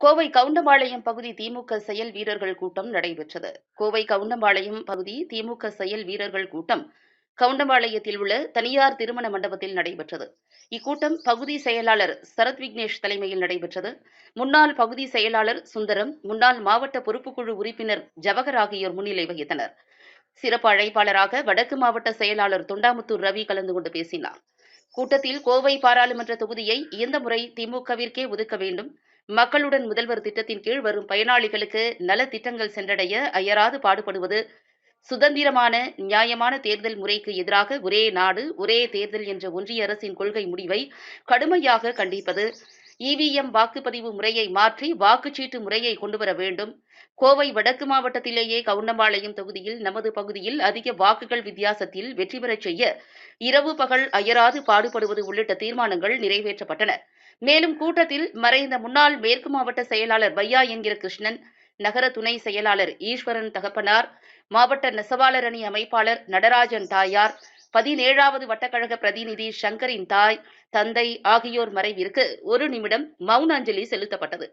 கோவை கவுண்டம்பாளையம் பகுதி திமுக செயல் வீரர்கள் கூட்டம் நடைபெற்றது. கோவை கவுண்டம்பாளையம் பகுதி திமுக செயல் வீரர்கள் கூட்டம் கவுண்டம்பாளையத்தில் உள்ள தனியார் திருமண மண்டபத்தில் நடைபெற்றது. இக்கூட்டம் பகுதி செயலாளர் சரத் விக்னேஷ் தலைமையில் நடைபெற்றது. முன்னாள் பகுதி செயலாளர் சுந்தரம் முன்னாள் மாவட்ட பொறுப்புக்குழு உறுப்பினர் ஜவஹர் ஆகியோர் முன்னிலை வகித்தனர். சிறப்பு அழைப்பாளராக வடக்கு மாவட்ட செயலாளர் தொண்டாமுத்தூர் ரவி கலந்து கொண்டு பேசினார். கூட்டத்தில் கோவை பாராளுமன்ற தொகுதியை இந்த முறை திமுகவிற்கே ஒதுக்க வேண்டும். மக்களுடன் முதல்வர் திட்டத்தின் கீழ் வரும் பயனாளிகளுக்கு நல திட்டங்கள் சென்றடைய அயராது பாடுபடுவது சுதந்திரமான நியாயமான தேர்தல் முறைக்கு எதிராக ஒரே நாடு ஒரே தேர்தல் என்ற ஒன்றிய அரசின் கொள்கை முடிவை கடுமையாக கண்டிப்பது இவிஎம் வாக்குப்பதிவு முறையை மாற்றி வாக்குச்சீட்டு முறையை கொண்டுவர வேண்டும். கோவை வடக்கு மாவட்டத்திலேயே கவுண்டம்பாளையம் தொகுதியில் நமது பகுதியில் அதிக வாக்குகள் வித்தியாசத்தில் வெற்றி பெறச் செய்ய இரவு பகல் அயராது பாடுபடுவது உள்ளிட்ட தீர்மானங்கள் நிறைவேற்றப்பட்டன. மேலும் கூட்டத்தில் மறைந்த முன்னாள் மேற்கு மாவட்ட செயலாளர் பையா என்கிற கிருஷ்ணன் நகர துணை செயலாளர் ஈஸ்வரன் தகப்பனார் மாவட்ட நெசவாளர் அணி அமைப்பாளர் நடராஜன் தாயார் பதினேழாவது வட்டக்கழக பிரதிநிதி சங்கரின் தாய் தந்தை ஆகியோர் மறைவிற்கு ஒரு நிமிடம் மௌன அஞ்சலி செலுத்தப்பட்டது.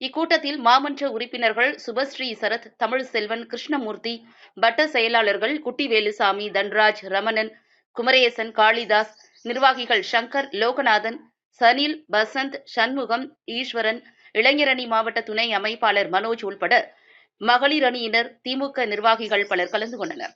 இக்கூட்டத்தில் மாமன்ற உறுப்பினர்கள் சுபஸ்ரீ சரத் தமிழ் செல்வன் கிருஷ்ணமூர்த்தி வட்ட செயலாளர்கள் குட்டிவேலுசாமி தன்ராஜ் ரமணன் குமரேசன் காளிதாஸ் நிர்வாகிகள் சங்கர் லோகநாதன் சனில் பசந்த் சண்முகம் ஈஸ்வரன் இளைஞரணி மாவட்ட துணை அமைப்பாளர் மனோஜ் உள்பட மகளிர் அணியினர் திமுக நிர்வாகிகள் பலர் கலந்து கொண்டனர்.